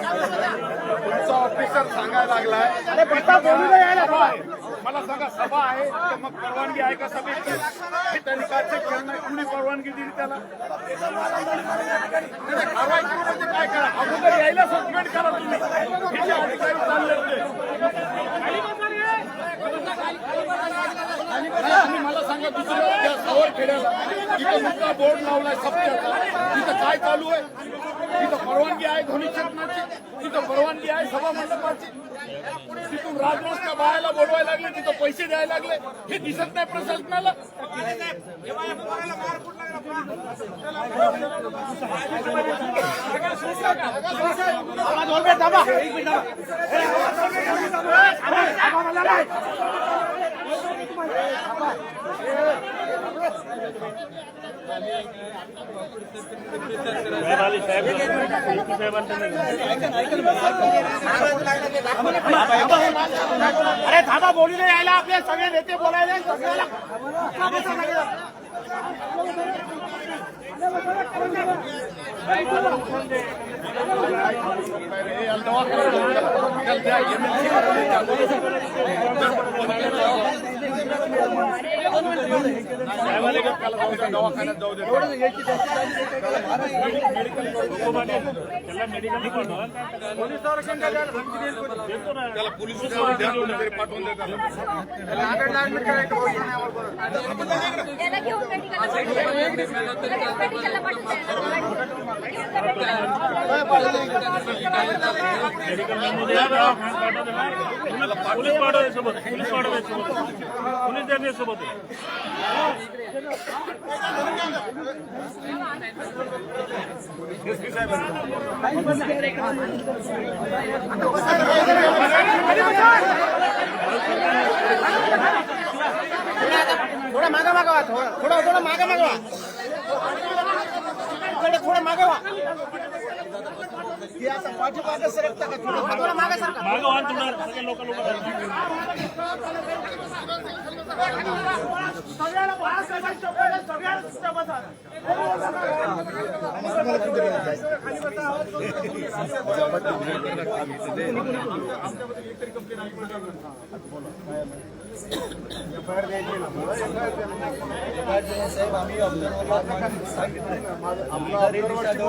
तुमचा ऑफिसर सांगायला लागलाय. मला सांगा सभा आहे तर मग परवानगी आहे का सभेची त्यांनी काय चेक केलं नाही कुणी परवानगी दिली त्याला? कारवाई करू म्हणजे काय करा? अगोदर यायला सस्पेंड करा तुम्ही. हे अधिकारी चालले होते. मला सांगा दुसरं त्या सवर खेड्याला तिथं नुसता बोर्ड लावलाय सप्त्याचा. तिथं काय चालू आहे? तिथं परवानगी आहे ध्वनी क्षेत्राची तिथं परवानगी आहे सभा मंडपाची. तिथून राजरोसच्या बायाला बोलवायला लागले तिथं पैसे द्यायला लागले. हे दिसत नाही प्रशासनाला. अरे थांबा बोलू नाही यायला आपले सगळे नेते बोलायला सगळ्याला दवाखान्यात जाऊ दे त्याला पोलीस द्या पाठवून देतात याला घेऊन मेडिकलला मेडिकलला पोलीस पाठवाय सोबत पोलीस पाठवाय सोबत पोलीस त्यांनी सोबत. थोडा मागा मागावा थोडा थोडा थोडा मागा मागावा इकडे थोडं मागावा हे आता पाठीमागे सरकता का थोडं? मागा सरका. मागं वाहन तुम्हाला सगळे लोक लोक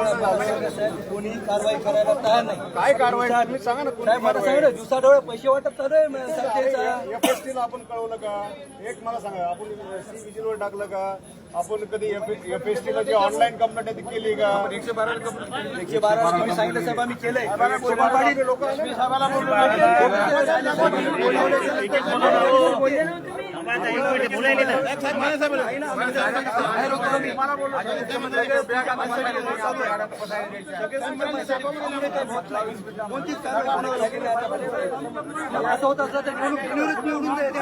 कोणी कारवाई करायला तयार नाही काय कारवाई? तुम्ही सांगा ना साहेब मला सांगा दिवसाडोळे पैसे वाटप चालू आहे संस्थेचा आपण कळवलं का? एक मला सांगा आपण सी विजिलवर टाकलं का? आपण कधी एफएसटीला जी ऑनलाईन कंप्लेंट ती केली का? एकशे बारा एकशे बारा तुम्ही सांगितलं साहेब आम्ही केलंय. लोक आतापर्यंत. असं होत असलं तर निवडून निवडून निवडून द्यायचे.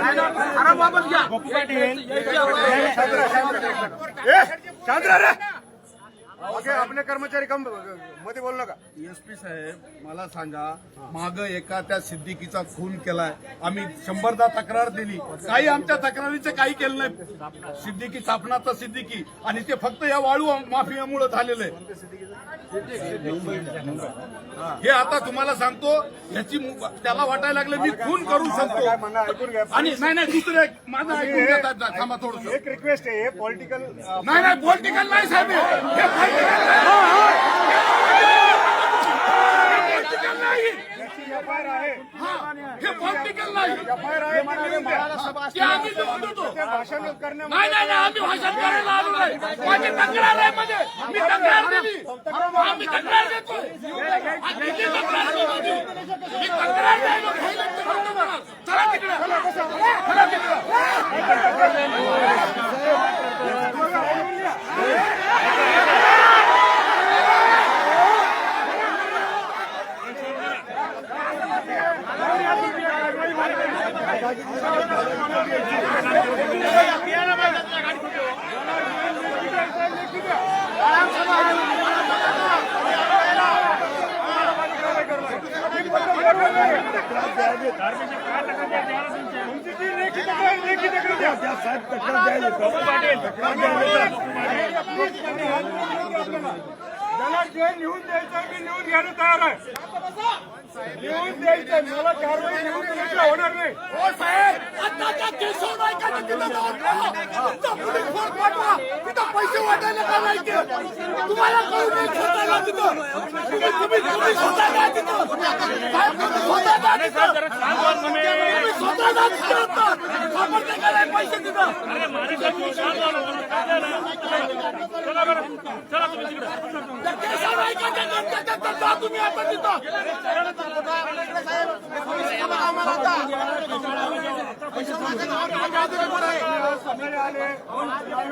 शांत रे ओके आपले कर्मचारी कममध्ये बोल नका. एसपी साहेब मला सांगा माग एका त्या सिद्दीकीचा खून केलाय. आम्ही शंभरदा तक्रार दिली. काही आमच्या तक्रारीचं काही केलं नाही. सिद्दीकी स्थापनाचा सिद्दीकी. आणि ते फक्त या वाळू माफियामुळे झालेलं आहे. हे आता तुम्हाला सांगतो याची त्याला वाटायला लागलं मी खून करू शकतो. आणि नाही नाही दुसरं माझं ऐकून घेतात थांबा थोडस. एक रिक्वेस्ट आहे हे पॉलिटिकल नाही नाही पॉलिटिकल नाही साहेब. हे. political नाही. हे पॉलिटिकल नाही आम्ही भाषण माझी तक्रार आहे मध्ये मी तक्रार दिली हा, मी तक्रार देतोय हा, किती तक्रार दिली माझी? मी तक्रार द्यायला घ्यायला ते बंद करा. चला तिकडे चला तिकडे लिखित साहेब तक्रार द्यायला पप्पू पाटील तक्रार द्या. पप्पू पाटील त्याला जे लिहून द्यायचं मी लिहून घ्यायला तयार आहे लिहून द्यायचं मला कारवाई लिहून दिल्याशिवाय होणार नाही हो साहेब आताच्या केशव नायकाने तिथं जाऊन राहा. तिथं पोलीस फोर्स पाठवा तिथं पैसे वाटायला काय माहिती तुम्हाला कळू नाही स्वतःला तिथं तुम्ही तुम्ही तुम्ही स्वतः जा तिथं साहेब तुम्ही स्वतः जा अरे तिथं साहेब जरा शांत व्हा तुम्ही तुम्ही स्वतः जा तिथं आता. सापडते का नाही पैसे तिथं अरे मारे काय झालं? चला तुम्ही तिकडे तुम्ही आता तिथं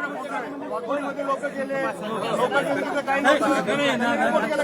लोक गेले लोक गेले काही नव्हतं कोण गेलं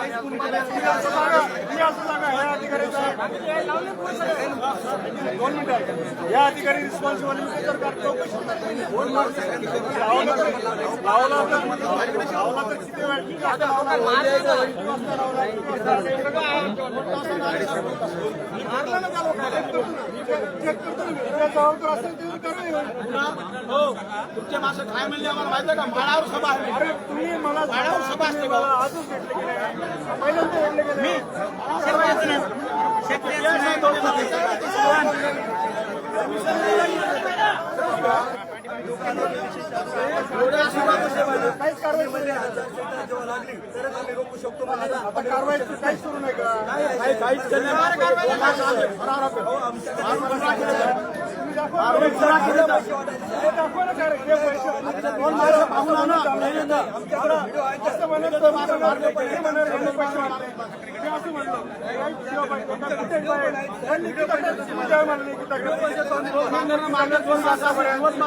या दोन मिनिटं या अधिकारी रिस्पॉन्सिबल जर चौकशी लावला तर किती मी. माणसं काय म्हणले आम्हाला? माहिती आहे का? माळावर सभा अरे तुम्ही मला माळावर सभा असते मला आजच भेटले नाही काहीच कारवाई काहीच सुरू नाही. का काहीच पैसे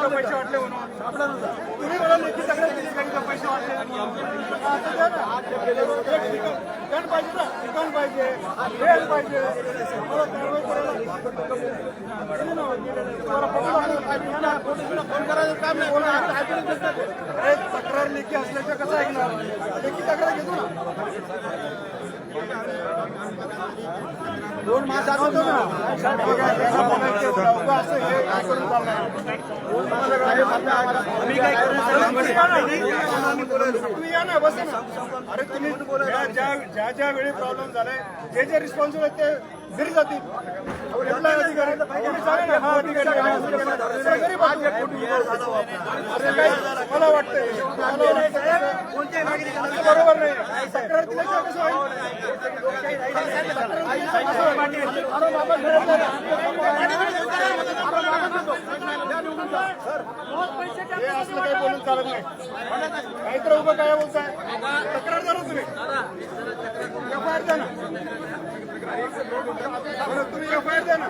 पाहिजे, वाटले म्हणून तुम्ही मला लेखी तक्रार दिली का पैसे वाटले असं पाहिजे ना ठिकाण पाहिजे वेळ पाहिजे मला कारवाई करायला तक्रार लेखी असल्याच्या कसं ऐकणार? लेखी तक्रार घेतो ना. दोन मास दाखवतो ना. असं हे काय करून चालणार? काय तुम्ही या ना. ना अरे तुम्ही ज्या ज्या ज्या ज्या वेळी प्रॉब्लेम झालाय जे जे रिस्पॉन्सिबल आहेत ते घरी जातील मला वाटतंय बरोबर नाही तक्रार कसं होईल असलं काही बोलून चालत नाही काहीतरी उभं काय बोलताय तक्रार करा तुम्ही एफ आय आर द्या ना तुम्ही एफ आय आर द्या ना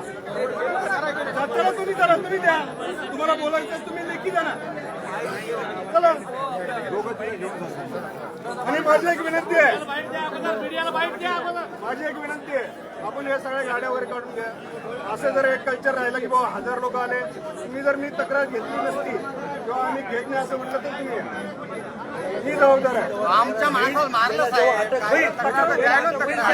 तुम्ही करा तुम्ही द्या तुम्हाला बोलायचं तुम्ही लेखी द्या ना आणि माझी एक विनंती आहे. माझी एक विनंती आहे. आपण हे सगळ्या गाड्या वगैरे काढून घ्या. असं जर एक कल्चर राहिलं की बाबा हजार लोक आले तुम्ही जर मी तक्रार घेतली नसती किंवा आम्ही घेत नाही असं म्हटलं तर तुम्ही मी जबाबदार आहे. आमच्या माणसाला मारलं साहेब. नाही, तक्रार द्या ना, तक्रार.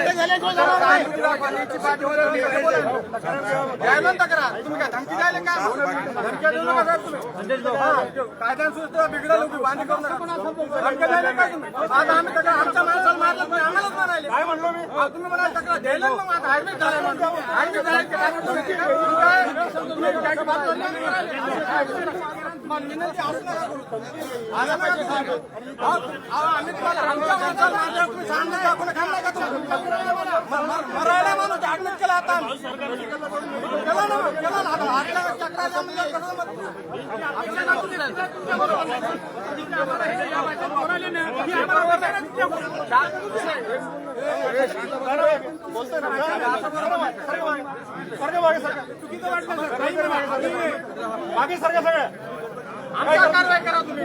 द्या. ना तक्रार तुम्ही काय धमकी द्यायला का? धमक्या देऊ नका साहेब तुम्ही. कायदा सुद्धा बिघडलं उभी बांधी करू नका. धमक्या द्यायला काय तुम्ही? आता आम्ही तक्रार आमच्या माणसाला मारलं तुम्ही आम्हालाच मारायले. काय म्हणलो मी? आ, तुम्ही मला तक्रार द्यायला मग आता ऍडमिट झालाय म्हणून. ऍडमिट झालाय की काय म्हणतो? तुम्ही? तुम्ही काय काय बात करणार नाही? मग विनंती असं नका करू. आलं आम्ही तुम्हाला आमच्या माणसाला मारलं, तुम्ही सांगता का? कोणी का तुम्ही? मरायला माणूस ऍडमिट केला आता केला ना मग, केला ना आता आपल्या तक्रार द्या ना की मागे सरका चुकीचं वाटलं मागे. मागे सरका सगळ्या आमच्यावर कारवाई करा तुम्ही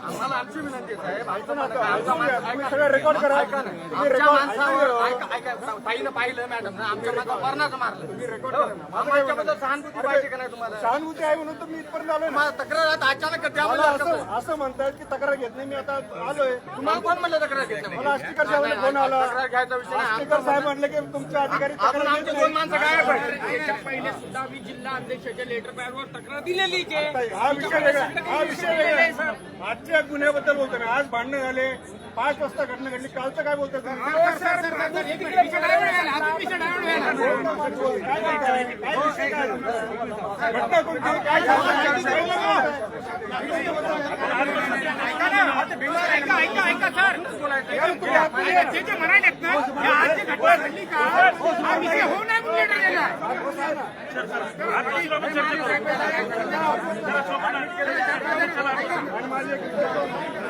आम्हाला आमची विनंती आहे, साहेब. आमचं म्हणणं काय, आमचा माणूस- तुम्ही ऐका सगळं ना. रेकॉर्ड करा. ऐका ना. तुम्ही आमच्या रेकॉर्ड माणसावर ऐका ऐका. ताईनं पाहिलं मॅडम. ना आमच्या माणसावर मरणाचं मारलं. तुम्ही रेकॉर्ड आमच्याबद्दल सहानुभूती पाहिजे का नाही तुम्हाला? सहानुभूती आहे म्हणून तर मी इथपर्यंत आलोय ना. तक्रार आता अचानक मला असं असं म्हणतायत की तक्रार घेत नाही. मी आता आलोय. तुम्हाला कोण म्हणलं तक्रार घेत नाही? मला स्टिकर साहेबांना फोन आला. तक्रार घ्यायचा विषय नाही. स्टिकर साहेब म्हटले की तुमचे अधिकारी आपण तक्रार घेत आमचे नाही. दोन माणसं गायब आहेत. पहिले सुद्धा मी जिल्हा अध्यक्षाच्या लेटर पॅडवर तक्रार दिलेली आहे. हा विषय वेगळा हा विषय वेगळा आजच्या गुन्ह्याबद्दल बोलतो ना. आज भांडणं झाले. पाच वाजता घटना घडली. कालचं काय बोलतात घटना कोणती काय झालं? ऐका ना, आता भीमा, ऐका, ऐका, ऐका, सर. ऐका, जे जे म्हणालेत ना, या आजची घटना घडली का? हा विषय होऊ नये म्हणून लेटर दिला. पाठवण्यात आहे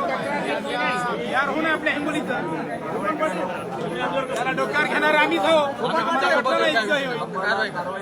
यार हो ना आपल्या हिंगोलीचं. त्याला डोक्यावर घेणार आम्हीच हो आमच्या घटनेला इतकं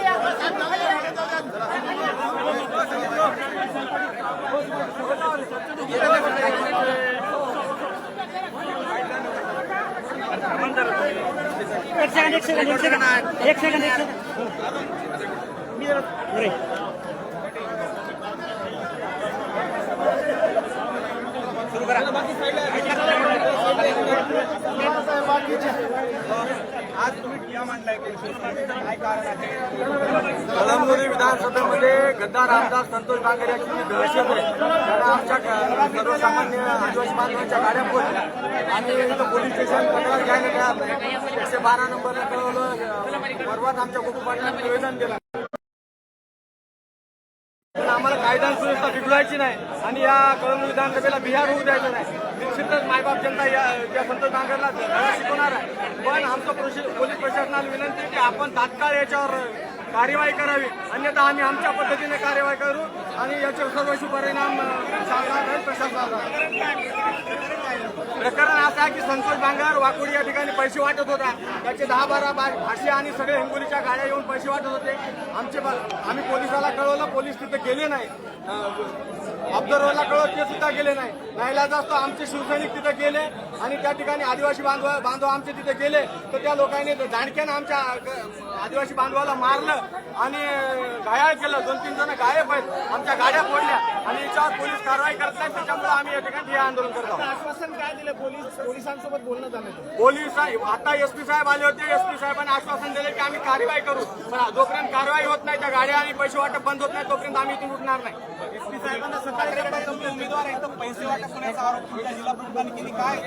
एक सेकंड एक सेकंड एक सेकंड. एक सेकंड मी एक सेकंड कळमनुरी विधानसभेमध्ये गद्दार आमदार संतोष बांगर यांची जी दहशत आहे. त्याला आमच्या सर्वसामान्य आदिवासी बांधवांच्या गाड्या पोहोचल्या आणि इथं पोलीस स्टेशन तक्रार घ्यायला तयार एकशे बारा नंबरला कळवलं. परवाच आमच्या कुटुंबाला निवेदन दिलं पण आम्हाला जनता आणि बिघडवायची नाही आणि या कळमनुरी विधानसभेला बिहार होऊ द्यायचं नाही. निश्चितच मायबाप जनता या या संत बांगरला धडा शिकवणार आहे. पण आमचं प्रश- पोलीस प्रशासनाला विनंती की आपण तात्काळ याच्यावर कार्यवाही करावी. अन्यथा आम्ही आमच्या पद्धतीने कार्यवाही करू आणि याचे सर्वशी परिणाम सांगणार प्रशासनाला. प्रकरण असं आहे की संतोष बांगर वाकुडी या ठिकाणी पैसे वाटत होता. त्याचे दहा बारा बा- भाषे आणि सगळे हिंगोलीच्या गाड्या येऊन पैसे वाटत होते. आमचे आम्ही पोलिसाला कळवलं पोलीस तिथे गेले नाही. ऑब्झर्वरला कळव ते सुद्धा गेले नाही. नाहीला असतो आमचे शिवसैनिक तिथे गेले आणि त्या ठिकाणी आदिवासी बांधव बांधव आमचे तिथे गेले. तर त्या लोकांनी दांडक्यानं आमच्या आदिवासी बांधवाला मारलं आणि घायाळ केलं. दोन तीन जण गायब आहेत. आमच्या गाड्या फोडल्या आणि याच्यावर पोलीस कारवाई करत नाहीत त्याच्यामुळे आम्ही या ठिकाणी हे आंदोलन करतो आश्वासन काय दिलं पोलीस पोलिसांसोबत बोलणं झालं पोलीस साहेब- आता एसपी साहेब आले होते. एसपी साहेबांनी आश्वासन दिले की आम्ही कारवाई करू. पण जोपर्यंत कारवाई होत नाही त्या गाड्या आणि पैसे वाटप बंद होत नाही तोपर्यंत आम्ही इथून उठणार नाही. एसपी साहेबांना सत्ताकडे उमेदवार एकदम पैसे वाटप होण्याचा आरोप तुमच्या जिल्हा प्रमुखांनी केली. काय?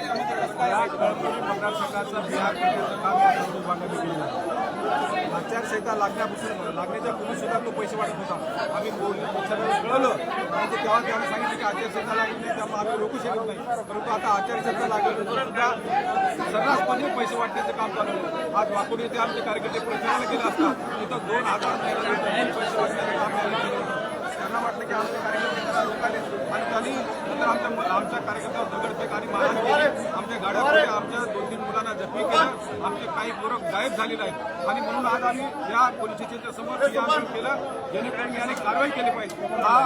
मतदारसंघाचा बिहार केलेलं आहे आचारसंहिता लागण्यापासून लागण्याच्या पूर्वी सुद्धा तो पैसे वाटत होता. आम्ही पोलीस पक्षाला कळवलं परंतु तेव्हा त्यांनी सांगितलं की आचारसंहिता लागली नाही त्यामुळे आम्ही रोखू शकत नाही. परंतु आता आचारसंहिता लागल्यानंतर सुद्धा सर्रासपणे पैसे वाटण्याचं काम चालू आज वाकुडी येथे आमचे कार्यकर्ते प्रचाराला गेले असता तिथं दोन हजार पैसे वाटण्याचं काम त्यांनी त्यांना वाटलं की आमच्या कार्यकर्ते लोकांनी आणि त्यांनी नंतर आमच्या आमच्या कार्यकर्त्यावर दगडफेक आणि मारहाण केली आमच्या गाड्या फोडल्या, आमच्या दोन तीन मुलांना जखमी केलं आमचे काही पोरं गायब झालेले आहेत. आणि म्हणून आज आम्ही या पोलीस स्टेशनच्या समोर आंदोलन केलं. जेणेकरून याने कारवाई केली पाहिजे. हा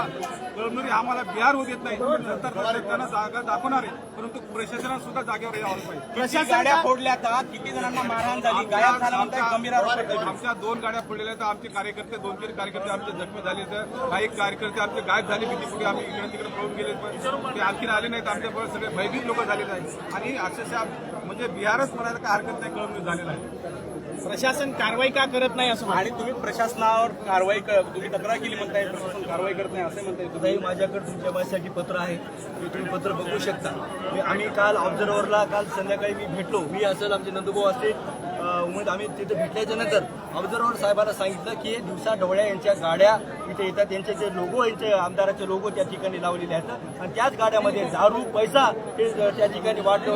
कळमनुरी आम्हाला बिहार होऊ देत नाही. नंतर त्यांना जागा दाखवणार आहे. परंतु प्रशासनाने सुद्धा जागेवर यावं पाहिजे प्रशासन गाड्या फोडल्या आता? किती जणांना मारहाण झाली? गायब झाला म्हणताय गंभीर आरोप आमच्या दोन गाड्या फोडलेल्या आहेत. आमचे कार्यकर्ते दोन तीन कार्यकर्ते आमचे जखमी झाले तर काही कार्यकर्ते आमचे गायब झाले. भीती पुढे आम्ही इकडे तिकडे पळून गेले पण ते आणखीन आले नाहीत. आमच्याबरोबर सगळे भयभीत लोक झालेले आहेत. आणि अक्षरशः म्हणजे बिहारच म्हणायला काय हरकत नाही कळून झालेलं आहे. प्रशासन कारवाई का करत नाही असं आणि तुम्ही प्रशासनावर कारवाई क- तुम्ही तक्रार केली म्हणताय प्रशासन कारवाई करत नाही असं म्हणताय तुम्ही? माझ्याकडे तुमच्या माझ्यासाठी पत्र आहे. ते तुम्ही पत्र बघू शकता. मी आणि काल ऑब्झर्व्हरला काल संध्याकाळी मी भेटलो. मी असेल आमचे नंदुभाऊ असतील. अं, उमेद आम्ही तिथे भेटल्याच्या नंतर ऑब्झर्वर साहेबांना सांगितलं की दिवसा ढवळ्या यांच्या गाड्या इथे येतात. त्यांचे जे लोगो यांचे आमदाराचे लोगो त्या ठिकाणी लावलेले आहेत. आणि त्याच गाड्यामध्ये दारू पैसा हे त्या ठिकाणी वाट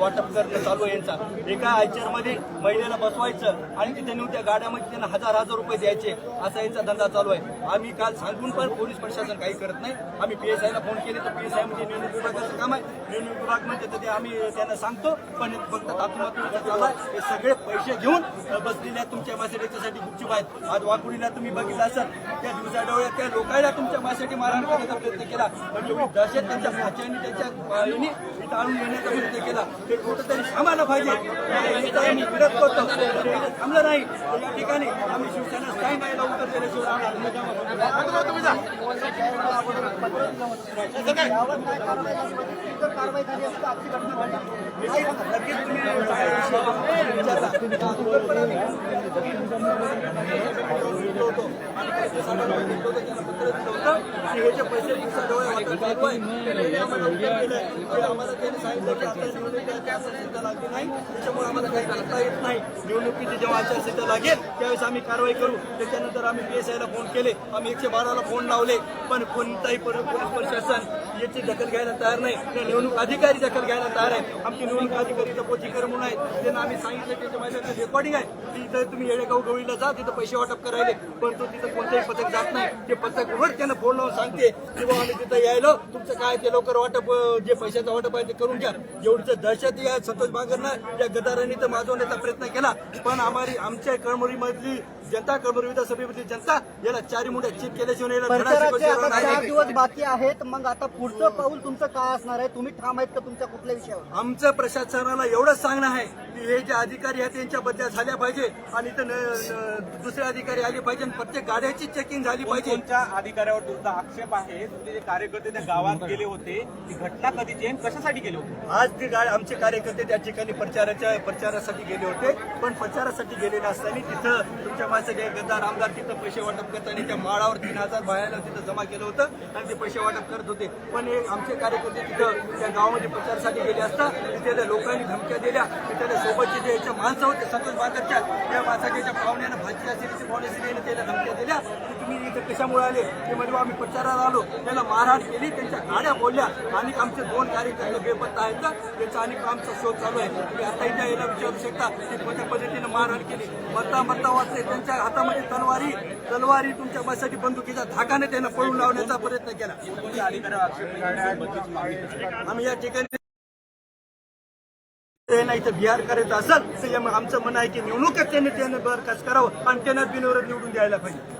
वाटप करणं चालू आहे यांचा. एका आयचरमध्ये महिलेला बसवायचं आणि तिथे नेऊन त्या गाड्यामध्ये त्यांना हजार हजार रुपये द्यायचे असा यांचा धंदा चालू आहे. आम्ही काल सांगून पण पोलीस प्रशासन काही करत नाही. आम्ही पीएसआयला फोन केले तर पीएसआय म्हणजे निवडणूक विभागाचं काम आहे. निवडणूक विभाग म्हणजे तर ते आम्ही त्यांना सांगतो. पण फक्त तातुमातून चालू आहे. हे सगळे पैसे घेऊन बसलेल्या तुमच्या मासे याच्यासाठी गुपचूप आहेत. आज वाकुडीला तुम्ही बघितलं असाल त्या दिवसाडोळ्यात त्या लोकांना तुमच्या माझ्यासाठी मारहाण करण्याचा प्रयत्न केला. पण तुम्ही दहशत त्यांच्या भाच्याने त्यांच्या इथं आणून येण्याचा प्रयत्न केला ते कुठंतरी थांबायला पाहिजे. आम्ही विरोध करतो. तर थांबलं नाही. तर या ठिकाणी आम्ही शिवसेना स्थायी महिला उत्तर दिल्याशिवाय नाही. कारवाई झाली? असता आजची घटना घडली नाही. पैसे चालू आहे, आम्हाला त्यांनी सांगितलं की आता आचारसंहिता लागली नाही त्याच्यामुळे आम्हाला काही करता येत नाही निवडणुकीची जेव्हा आचारसंहिता लागेल त्यावेळेस आम्ही कारवाई करू त्याच्यानंतर आम्ही पीएसआयला फोन केले आम्ही एकशे बाराला फोन लावले पण कोणताही पोलीस प्रशासन याची दखल घ्यायला तयार नाही निवडणूक अधिकारी दखल घ्यायला तयार आहे आमची निवडणूक अधिकारी इथं पोचीकर म्हणून आहेत त्यांना आम्ही सांगितलं त्याच्या माझ्याकडे रेकॉर्डिंग आहे. की इथं तुम्ही येडेगाव गवळीला जा तिथं पैसे वाटप करायले. पण तो तिथं कोणतंही पथक जात नाही. ते पथक वर त्यांना फोन लावून सांगते की बाबा आम्ही तिथं यायलो. तुमचं काय ते लवकर वाटप जे पैशाचं वाटप आहे ते करून घ्या. एवढीचं दहशत या संतोष बागरनं या गदारांनी तर माजवण्याचा प्रयत्न केला. पण आम्हाला आमच्या कळमोरीमधली जनता कळमोरी विधानसभेमधली जनता याला चारी मुंड्या चित केल्याशिवाय. चार दिवस बाकी आहेत मग आता पुढचं पाऊल तुमचं काय असणार आहे? तुम्ही ठाम आहेत का तुमच्या कुठल्या विषयावर? आमचं प्रशासनाला एवढंच सांगणं आहे की हे जे अधिकारी आहेत त्यांच्या बदल्या झाल्या पाहिजे आणि इथं दुसरे अधिकारी आले पाहिजे आणि प्रत्येक गाड्याची चेकिंग झाली पाहिजे. तुमच्या अधिकाऱ्यावर तुमचा आक्षेप आहे? तुमचे जे कार्यकर्ते त्या गावात गेले होते ती घटना कधीची आहे कशासाठी गेले होते? आज ते गाड आमचे कार्यकर्ते त्या ठिकाणी प्रचाराच्या प्रचारासाठी गेले होते पण प्रचारासाठी गेलेले असताना तिथं तुमच्या माझ्यासाठी एक गद्दार आमदार तिथं पैसे वाटप करताना त्या माळावर तीन हजार बायाला तिथं जमा केलं होतं आणि ते पैसे वाटप करत होते. पण हे आमचे कार्यकर्ते तिथं त्या गावामध्ये प्रचारासाठी गेले असता तिथे त्या लोकांनी धमक्या दिल्या. तिथे सोबतचे जे याच्या माणसं होते संतोष बांधरच्या त्या माणसाच्या पाहुण्यानं भाजी असेल पाहुणे असेल त्याला धमक्या दिल्या. आम्ही इथे कशामुळे आले? ते म्हणजे आम्ही प्रचाराला आलो. त्याला मारहाण केली त्यांच्या गाड्या बोलल्या आणि आमचे दोन कार्यकर्ते बेपत्ता आहेत त्याचा त्यांचा आणि आमचा शोध चालू आहे. तुम्ही आता इथे यायला विचारू शकता की कोणत्या पद्धतीने मारहाण केली. मत्ता मत्ता वाचले त्यांच्या हातामध्ये तलवारी तलवारी तुमच्या बससाठी बंदुकीच्या धाकाने त्यांना पळून लावण्याचा प्रयत्न केला. आम्ही या ठिकाणी त्यांना इथं बिहार करायचं असेल तर आमचं म्हणणं आहे की निवडणुकच त्यांनी त्याने बरखास्त करावं आणि त्यांना बिनविरोध निवडून द्यायला पाहिजे.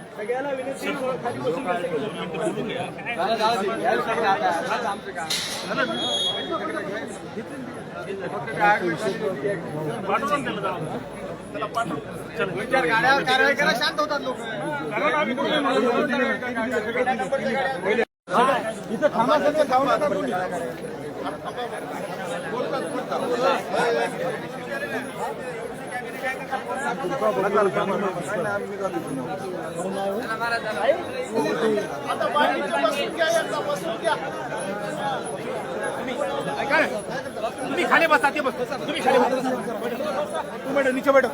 सगळ्याला विनंती खाली बसून त्याला जाऊ. कारवाई करा शांत होतात लोक इथं थांबा सगळे तुम्ही खाली बसा ते बस. तुम्ही खाली बसा. तू नीचे बैठो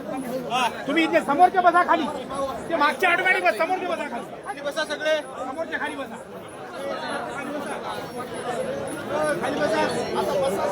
तुम्ही इथे समोरच्या बसा खाली. ते मागच्या आठवणी बस समोरच्या बसा खाली. खाली बसा सगळे. समोरच्या खाली बसा. खाली बसा. आता बसा.